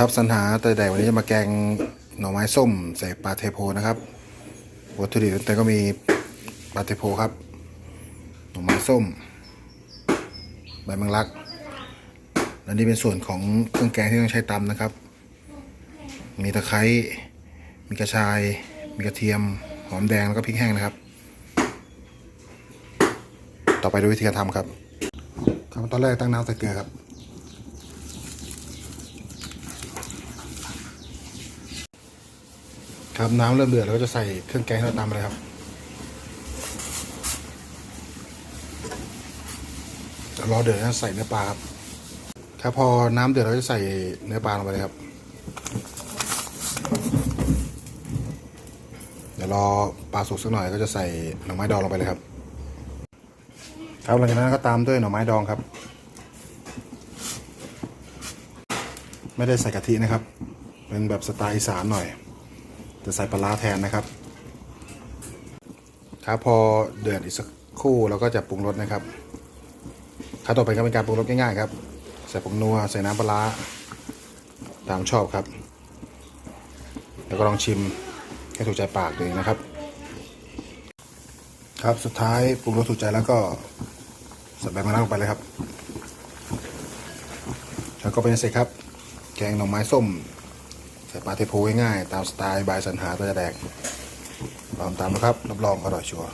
ครับสัญหาแต่แดกวันนี้จะมาแกงหน่อไม้ส้มใส่ปลาเทโพนะครับ วัตถุดิบแต่ก็มีปลาเทโพครับ หน่อไม้ส้ม ใบมังลักและนี่เป็นส่วนของเครื่องแกงที่ต้องใช้ตำนะครับ มีตะไคร้ มีกระชาย มีกระเทียม หอมแดงแล้วก็พริกแห้งนะครับ ต่อไปดูวิธีการทำครับครับตอนแรกตั้งน้ำใส่เกลือครับ ครับน้ำเริ่มเดือดแล้วก็จะใส่เครื่องแกงที่เราตำไปเลยครับ รอเดือดแล้วใส่เนื้อปลาครับครับพอน้ำเดือดเราจะใส่เนื้อปลาลงไปเลยครับ เดี๋ยวรอปลาสุกสักหน่อยก็จะใส่หน่อไม้ดองลงไปเลยครับ ครับหลังจากนั้นก็ตามด้วยหน่อไม้ดองครับ ไม่ได้ใส่กะทินะครับ เป็นแบบสไตล์อีสานหน่อย จะใส่ปลาร้าแทนนะครับ ครับพอเดือดอีกสักครู่เราก็จะปรุงรสนะครับขั้นต่อไปก็เป็นการปรุงรสง่ายๆครับ ใส่ผงนัวใส่น้ำปลาร้าตามชอบครับ แล้วก็ลองชิมให้ถูกใจปากตัวเองนะครับ ครับสุดท้ายปรุงรสถูกใจแล้วก็ใส่ใบมะนาวลงไปเลยครับ แล้วก็เป็นเสร็จครับ แกงหน่อไม้ส้ม แต่ปลาเทโพง่ายๆตามสไตล์บายสันหาตัวจะแดกลองตามนะครับรับรองอร่อยชัวร์